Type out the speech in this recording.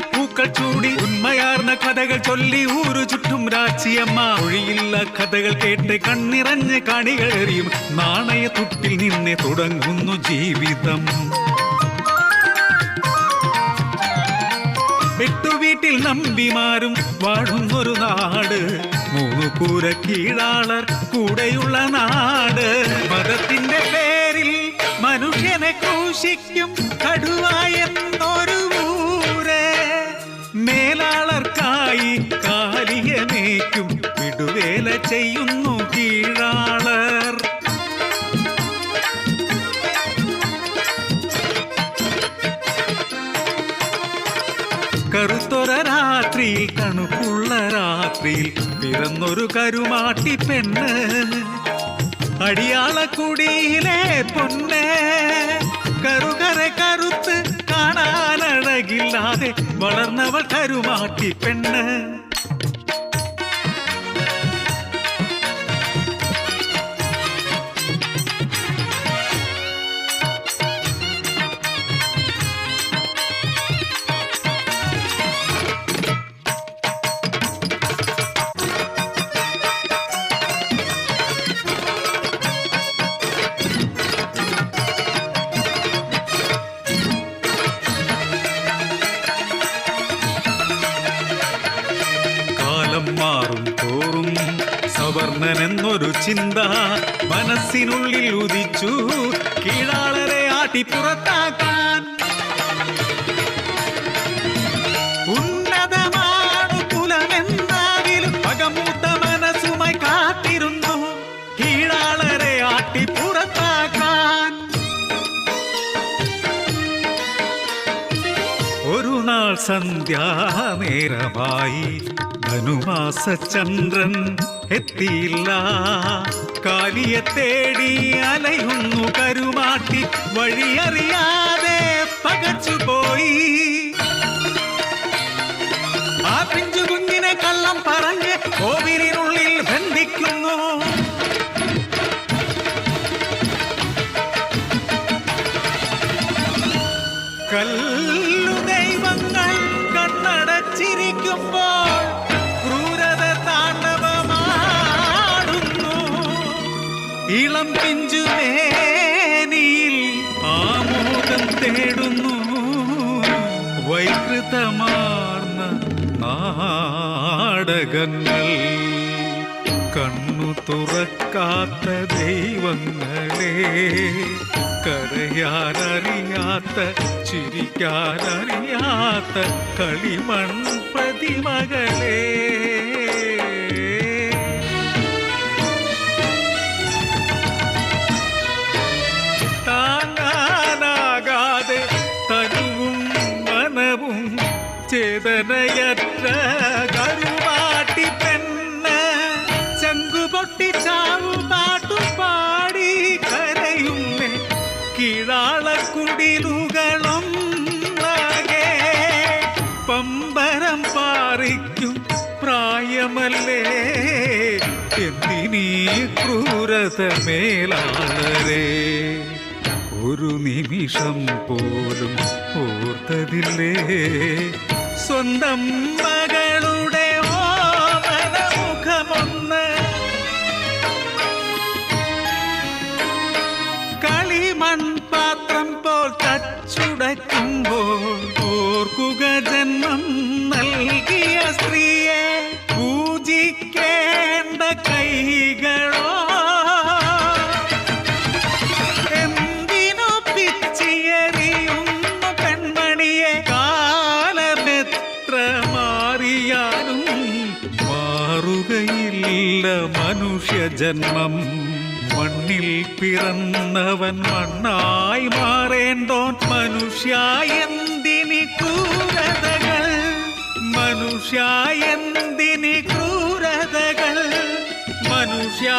പൂക്കൾ ചൂടി ഉന്മയാർന്ന കഥകൾ ചൊല്ലി ഊരു ചുറ്റും രാച്ചിയമ്മ. ഒഴിയില്ല കഥകൾ കേട്ട് കണ്ണിറഞ്ഞ് കാണികൾ എറിയും. നാണയ തുട്ടിൽ നിന്നെ തുടങ്ങുന്നു ജീവിതം. വീട്ടിൽ നമ്പിമാരും വാഴുന്നൊരു നാട്. മൂന്നു കൂര കീഴാളർ കൂടെയുള്ള നാട്. മതത്തിന്റെ പേരിൽ മനുഷ്യനെ ക്രൂശിക്കും ചെയ്യുന്നു കീഴാളർ. കറുത്തൊര രാത്രിയിൽ തണുപ്പുള്ള രാത്രിയിൽ പിറന്നൊരു കരുമാട്ടി പെണ്ണ്. അടിയാളക്കുടിയിലെ പൊന്ന്. കറുകര കറുത്ത് കാണാനഴകില്ലാതെ വളർന്നവൾ കരുമാട്ടി പെണ്ണ്. മാറും തോറും സവർണൻ എന്നൊരു ചിന്ത മനസ്സിനുള്ളിൽ ഉദിച്ചു കീഴാളരെ ആട്ടി പുറത്താക്കാൻ. നാൾ സന്ധ്യാനേരമായി ധനുമാസ ചന്ദ്രൻ എത്തിയില്ല. കാലിയെ തേടി അലയുന്നു കരുമാട്ടി വഴിയറിയാതെ പകച്ചുപോയി. ഇളം പിഞ്ചു മേനിയിൽ ആമോദം തേടുന്നു. വൈകൃതമാർന്ന നാടകങ്ങൾ കണ്ണു തുറക്കാത്ത ദൈവങ്ങളെ കരയാനറിയാത്ത ചിരിക്കാനറിയാത്ത കളിമൺ പ്രതിമകളെ. ചേതനയറ്റ കരുവാട്ടി പെണ്ണ്. ചങ്കുപൊട്ടി ചാവു പാട്ടു പാടി കരയുന്നേ. കീഴാളക്കുടിലുകളും പമ്പരം പാറിക്കും പ്രായമല്ലേ? എന്തിനീ ക്രൂരത മേലാളരെ ഒരു നിമിഷം പോലും ഓർത്തതില്ലേ? സ്വന്തം മകളുടെ ഓമനമുഖമൊന്ന്. കളിമൺ പാത്രം പോൽ തച്ചുടയ്ക്കുമ്പോൾ ഓർക്കുക ജന്മം മാറുകയില്ല മനുഷ്യജന്മം മണ്ണിൽ പിറന്നവൻ മണ്ണായി മാറേണ്ടോൻ മനുഷ്യ എന്തിനി ക്രൂരതകൾ? മനുഷ്യ എന്തിനി ക്രൂരതകൾ? മനുഷ്യ